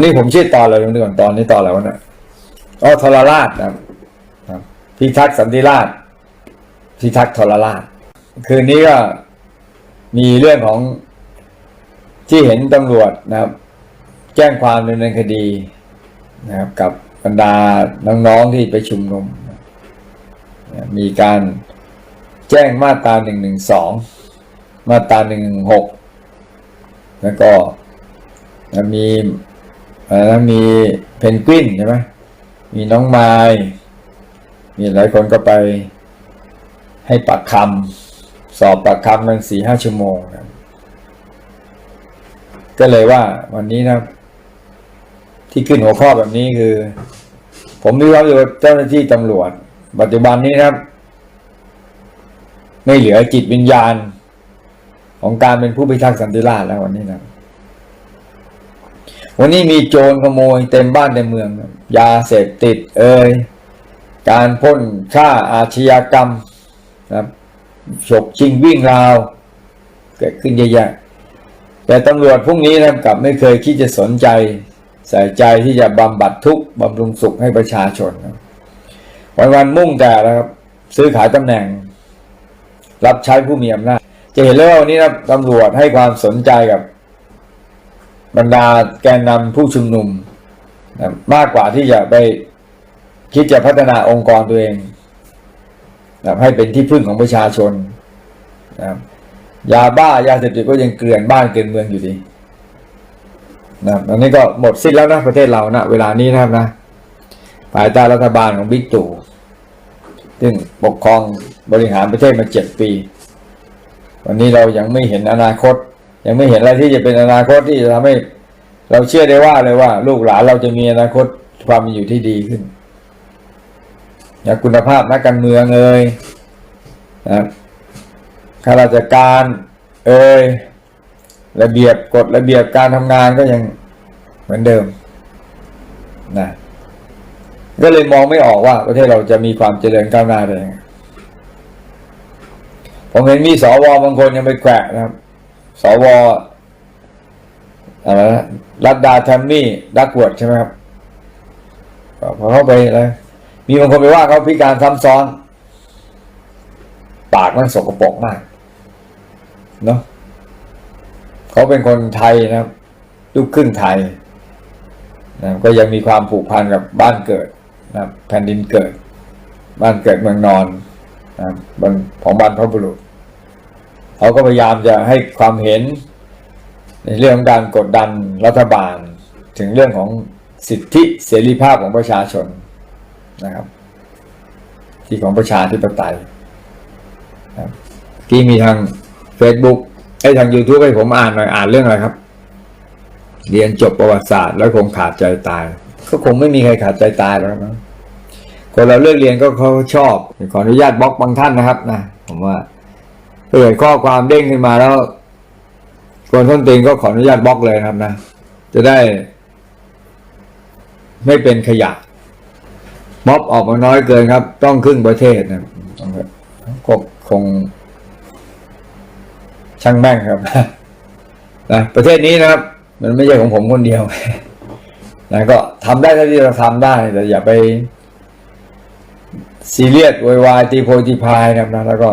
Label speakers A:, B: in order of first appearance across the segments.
A: วันนี้ผมชื่อตอนอะไรดูก่อนตอนนี้ตอนอะไรวะเนี่ยอ๋อทรราชนะครับพิทักษ์สันติราชพิทักษ์ทรราช คืนนี้ก็มีเรื่องของที่เห็นตำรวจนะครับ แจ้งความดำเนินคดีนะครับ กับบรรดาน้องๆที่ไปชุมนุม มีการแจ้งมาตราหนึ่งหนึ่งสองมาตราหนึ่งหกแล้วก็มี อะไรนะมีเพนกวินใช่ไหมมีน้องไม้มีหลายคนก็ไปให้ปากคำสอบปากคำมันสี่ห้าชั่วโมงนะก็เลยว่าวันนี้นะ ที่ขึ้นหัวข้อแบบนี้คือ ผมมีความรู้เจ้าหน้าที่ตำรวจ ปัจจุบันนี้นะครับ ไม่เหลือจิตวิญญาณ ของการเป็นผู้พิทักษ์สันติราษฎร์แล้ววันนี้นะ วันนี้มีโจรขโมยเต็มบ้านเต็มเมือง ยาเสพติดเอ่ยการปล้นฆ่าอาชญากรรมนะครับฉกชิงวิ่งราว เกิดขึ้นเยอะแยะแต่ตำรวจพวกนี้นะครับกลับไม่เคยคิดจะสนใจ ใส่ใจที่จะบำบัดทุกข์บำรุงสุขให้ประชาชนวันวันมุ่งแต่นะครับ ซื้อขายตำแหน่ง รับใช้ผู้มีอำนาจจะเห็นเลยว่าวันนี้นะครับตำรวจให้ความสนใจกับ บรรดาแกนนำผู้ชุมนุมนะมากกว่าที่จะไปคิดจะพัฒนาองค์กรตัวเองนะให้เป็นที่พึ่งของประชาชนนะยาบ้ายาเสพติดก็ยังเกลื่อนบ้านเกลื่อนเมืองอยู่ดีนะครับอันนี้ก็หมดสิ้นแล้วนะประเทศเรานะเวลานี้นะครับนะภายใต้รัฐบาลของบิ๊กตู่ซึ่งปกครองบริหารประเทศมาเจ็ดปี วันนี้เรายังไม่เห็นอนาคต ยังไม่เห็นอะไรที่จะเป็นอนาคตที่จะทำให้เราเชื่อได้ว่าเลยว่า ลูกหลานเราจะมีอนาคตความเป็นอยู่ที่ดีขึ้นอย่างคุณภาพนักการเมืองเอ่ยนะครับข้าราชการเอ่ยระเบียบกฎระเบียบการทำงานก็ยังเหมือนเดิมนะก็เลยมองไม่ออกว่า ประเทศเราจะมีความเจริญก้าวหน้าได้ยังไงผมเห็นมีสวบางคนยังไปแขวะนะครับ สวอะไรนะรัดดาแทมมี่ดักวดใช่ไหมครับพอเข้าไปแล้วมีบางคนไปว่าเขาพิการซ้ำซ้อน ปากมันสกปรกมากเนาะเขาเป็นคนไทยนะครับลูกครึ่งไทยนะก็ยังมีความผูกพันกับบ้านเกิดนะแผ่นดินเกิด บ้านเกิดเมืองนอนนะบนของบ้านพระบุรุษ เขาก็พยายามจะให้ความเห็น ในเรื่องของการกดดันรัฐบาล ถึงเรื่องของสิทธิเสรีภาพของประชาชนนะครับ ที่ของประชาธิปไตยที่มีทาง Facebook ไอ้ทาง YouTube ให้ผมอ่านหน่อยอ่านเรื่องอะไรครับ เรียนจบประวัติศาสตร์แล้วคงขาดใจตาย ก็คงไม่มีใครขาดใจตายแล้วนะคนเราเลือกเรียนก็เขาชอบ ขออนุญาตบล็อกบางท่านนะครับนะผมว่า ถ้าเกิดข้อความเด้งขึ้นมาแล้วคนต้นตีนก็ขออนุญาตบล็อกเลยครับนะ จะได้ ไม่เป็นขยะ ม็อบออกมาน้อยเกินครับ ต้องครึ่งประเทศนะก็คง ช่างแม่งครับนะประเทศนี้นะครับ มันไม่ใช่ของผมคนเดียวนะก็ทำได้เท่าที่เราทำได้แต่อย่าไปซีเรียสโวยวายตีโพยตีพายนะครับนะแล้วก็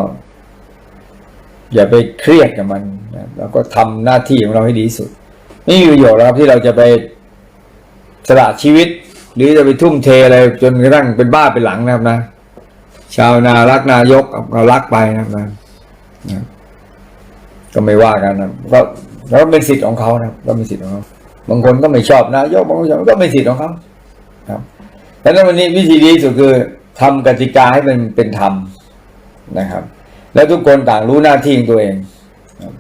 A: อย่าไปเครียดกับมันนะแล้วก็ทำหน้าที่ของเราให้ดีที่สุด ไม่มีประโยชน์แล้วครับที่เราจะไปสละชีวิต หรือจะไปทุ่มเทอะไรจนกระทั่งเป็นบ้าเป็นหลังนะครับนะ ชาวนารักนายกก็รักไปนะครับนะก็ไม่ว่ากันนะก็แล้วเป็นสิทธิ์ของเขานะก็เป็นสิทธิ์ของเขาบางคนก็ไม่ชอบนายกบางคนก็ไม่สิทธิ์ของเขาครับดังนั้นวันนี้วิธีดีสุดคือทำกติกาให้มันเป็นธรรมนะครับ แล้วทุกคนต่างรู้หน้าที่ของตัวเอง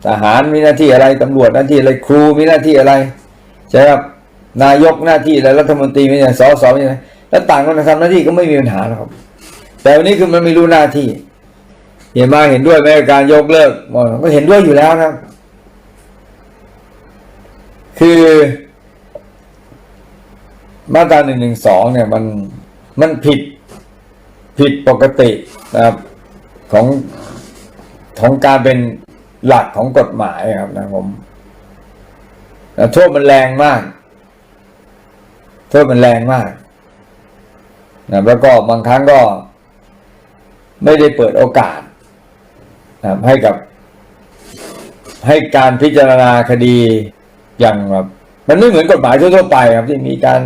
A: ทหารมีหน้าที่อะไรตำรวจหน้าที่อะไรครูมีหน้าที่อะไรใช่ครับนายกหน้าที่อะไรรัฐมนตรีมีหน้าสสอมีอะไรแล้วต่างคนทำหน้าที่ก็ไม่มีปัญหาหรอกครับแต่วันนี้คือมันไม่รู้หน้าที่ เห็นมาเห็นด้วยไหมการยกเลิกมก็เห็นด้วยอยู่แล้วนะครับ คือมาตราหนึ่งหนึ่งสองเนี่ยมันมันผิดผิดปกตินะครับของ ของการเป็นหลักของกฎหมายครับนะผมโทษมันแรงมาก โทษมันแรงมากนะแล้วก็บางครั้งก็ ไม่ได้เปิดโอกาสนะให้กับ ให้การพิจารณาคดีอย่างแบบมันไม่เหมือนกฎหมายทั่วๆไปครับที่มีการ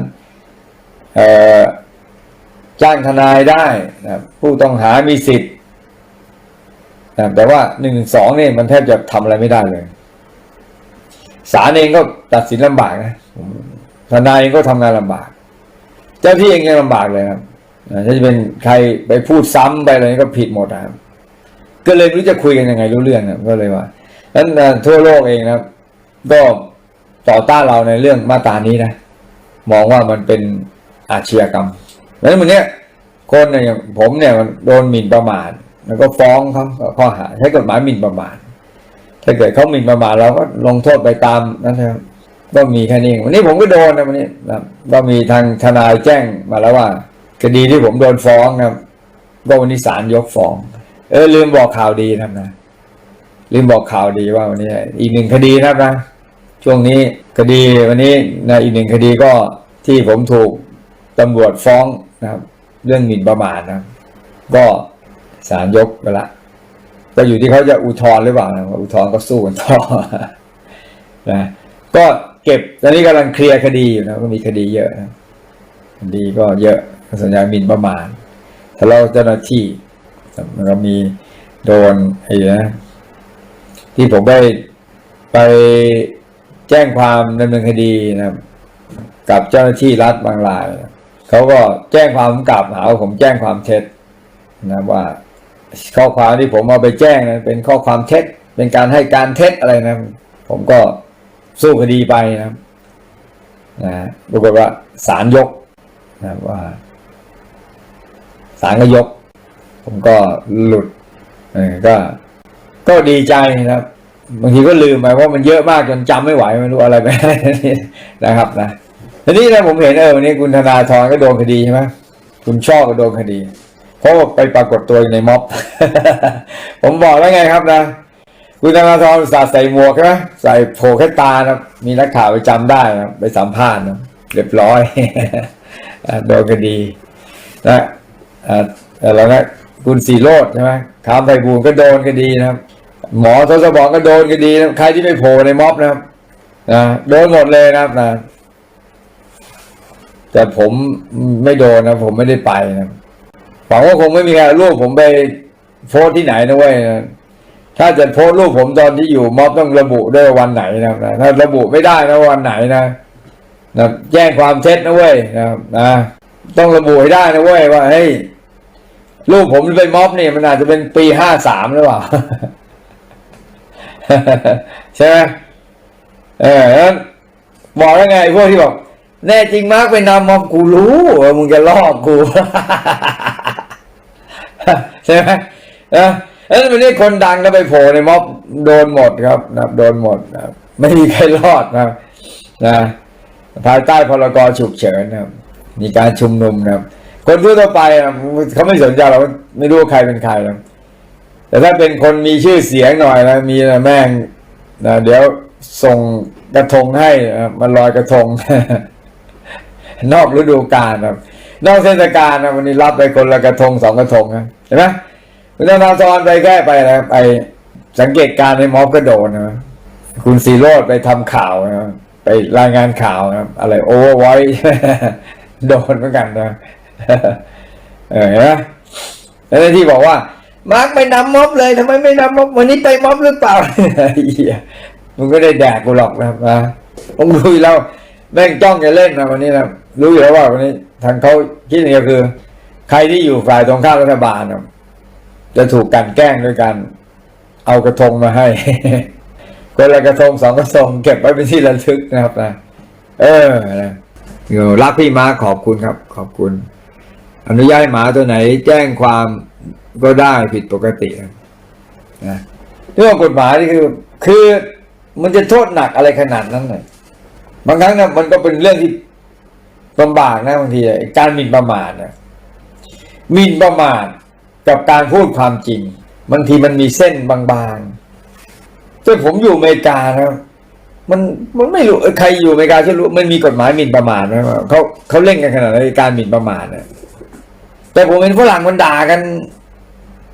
A: จ้างทนายได้นะผู้ต้องหามีสิทธิ์ นะแต่ว่าหนึ่งสองเนี่ยมันแทบจะทำอะไรไม่ได้เลยศาลเองก็ตัดสินลำบากนะทนายเองก็ทำงานลำบาก เจ้าที่เองยังลำบากเลยครับถ้าจะเป็นใครไปพูดซ้ำไปอะไรก็ผิดหมดนะครับ ก็เลยไม่รู้จะคุยกันยังไงรู้เรื่องนะก็เลยว่านั้นทั่วโลกเองนะครับก็ต่อต้านเราในเรื่องมาตรานี้นะมองว่ามันเป็นอาชญากรรมแล้ววันเนี้ยคนเนี่ยอย่างผมเนี่ยมันโดนหมิ่นประมาท แล้วก็ฟ้องเขาข้อหาใช้กฎหมายหมิ่นประมาทถ้าเกิดเขาหมิ่นประมาทเราก็ลงโทษไปตามนั้นนะครับก็มีแค่นี้เองวันนี้ผมก็โดนนะวันนี้นะก็มีทางทนายแจ้งมาแล้วว่า คดีที่ผมโดนฟ้องนะก็วันนี้ศาลยกฟ้อง เออลืมบอกข่าวดีนะนะลืมบอกข่าวดีว่าวันนี้อีกหนึ่งคดีนะครับนะช่วงนี้คดีวันนี้นะอีกหนึ่งคดีก็ที่ผมถูกตำรวจฟ้องนะครับ เรื่องหมิ่นประมาทนะก็ ศาลยกไปละก็อยู่ที่เขาจะอุทธรณ์หรือเปล่านะอุทธรณ์ก็สู้กันต่อนะก็เก็บตอนนี้กำลังเคลียร์คดีอยู่นะก็มีคดีเยอะนะคดีก็เยอะสัญญามินประมาททะเลาะเจ้าหน้าที่แล้วก็มีโดนไอ้นะที่ผมไปไปแจ้งความดำเนินคดีนะครับ กับเจ้าหน้าที่รัฐบางรายเขาก็แจ้งความกลับหาว่าผมแจ้งความเท็จนะว่า ข้อความที่ผมเอาไปแจ้งนั้นเป็นข้อความเท็จ เป็นการให้การเท็จอะไรนะผมก็สู้คดีไปนะนะปรากฏว่าศาลยกนะว่าศาลก็ยก ผมก็หลุดก็ ก็ดีใจนะครับบางทีก็ลืมไปเพราะมันเยอะมากจนจำไม่ไหวไม่รู้อะไรไปนะครับนะทีนี้นะผมเห็นเออวันนี้คุณธนาธรก็โดนคดีใช่ไหมคุณช่อก็โดนคดี เพราะไปปรากฏตัวในม็อบ ผมบอกแล้วไงครับนะคุณธนาธรสาใส่หมวกใช่ไหมใส่โผล่แค่ตานะมีนักข่าวไปจำได้นะไปสัมภาษณ์นะเรียบร้อยโดนคดีนะแล้วนะคุณสีโรดใช่ไหมขามไพบูลก็โดนคดีนะครับ หมอทศพรก็โดนคดีนะใครที่ไม่โผล่ในม็อบนะครับนะโดนหมดเลยนะครับนะแต่ผมไม่โดนนะ ผมไม่ได้ไปนะ หวังว่าคงไม่มีใครรูปผมไปโพสที่ไหนนะเว้ยนะถ้าจะโพสรูปผมตอนที่อยู่ม็อบต้องระบุด้วยวันไหนนะครับถ้าระบุไม่ได้นะวันไหนนะนะแจ้งความเท็จนะเว้ยนะครับนะต้องระบุให้ได้นะเว้ยว่าเฮ้ยรูปผมไปม็อบเนี่ยมันอาจจะเป็นปีห้าสามหรือเปล่าใช่ไหมเออแล้วบอกแล้วไงพวกที่บอกแน่จริงมากไปนำม็อบกูรู้เออมึงจะลอกกู ใช่ไหมเออแล้ววันนี้คนดังก็ไปโผล่ในม็อบโดนหมดครับนะโดนหมดนะไม่มีใครรอดนะนะภายใต้พรกฉุกเฉินนะมีการชุมนุมนะครับคนทั่วไปนะเขาไม่สนใจเราไม่รู้ใครเป็นใครนะแต่ถ้าเป็นคนมีชื่อเสียงหน่อยนะมีนะแม่งนะเดี๋ยวส่งกระทงให้นะมาลอยกระทง นอกฤดูกาลนะครับ นอกเทศกาลนะวันนี้รับไปคนละกระทงสองกระทงนะเห็นไหมคุณธนาธรไปแค่ไปนะไปสังเกตการณ์ในม็อบก็โดนนะคุณสีโรดไปทำข่าวนะไปรายงานข่าวนะอะไรโอเวอร์ไวโดนเหมือนกันนะเออเห็นไหมแล้วที่บอกว่า มาร์กไปนำม็อบเลยทำไมไม่นำม็อบวันนี้ไปม็อบหรือเปล่าเหี้ยมึงก็ได้แดกกูหรอกนะครับนะผมดูอยู่แล้ว แม่งจ้องจะเล่นนะวันนี้นะรู้อยู่แล้วว่าวันนี้ ทางเขาคิดอย่างเดียวคือ ใครที่อยู่ฝ่ายตรงข้ามรัฐบาลนะจะถูกกันแกล้งด้วยการเอากระทงมาให้คนละกระทงสองกระทงเก็บไว้เป็นที่ระลึกนะครับนะเออนะเออรักพี่มาขอบคุณครับ ขอบคุณ อนุญาตหมาตัวไหน แจ้งความก็ได้ผิดปกตินะเรื่องกฎหมายนี่คือ คือมันจะโทษหนักอะไรขนาดนั้นเลย บางครั้งนะมันก็เป็นเรื่องที่ลำบากนะบางทีการหมิ่นประมาทนะหมิ่นประมาทกับการพูดความจริงบางทีมันมีเส้นบางๆซึ่ผมอยู่อเมริกานะมันมันไม่รู้ใครอยู่อเมริกาจะรู้มันมีกฎหมายหมิ่นประมาทไหมว่าเขาเขาเล่นกันขนาดไหนการหมิ่นประมาทนะแต่ผมเป็นฝรั่งมันด่ากัน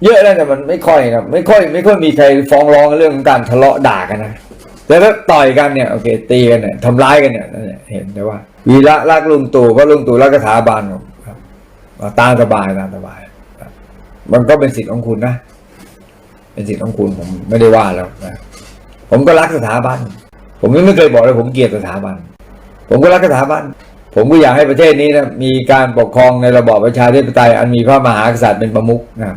A: เยอะแล้วแต่มันไม่ค่อยครับ ไม่ค่อย ไม่ค่อยมีใครฟ้องร้องเรื่องของการทะเลาะด่ากันนะ แต่ถ้าต่อยกันเนี่ยโอเคตีกันเนี่ยทำร้ายกันเนี่ยเห็นได้ว่า วีระรักลุงตู่เพราะลุงตู่รักสถาบันครับเอาตามสบายตามสบาย มันก็เป็นสิทธิ์ของคุณนะ เป็นสิทธิ์ของคุณผมไม่ได้ว่าแล้วนะผมก็รักสถาบัน ผมไม่เคยบอกเลยผมเกลียดสถาบัน ผมก็รักสถาบัน ผมก็อยากให้ประเทศนี้นะมีการปกครองในระบอบประชาธิปไตยอันมีพระมหากษัตริย์เป็นประมุขนะ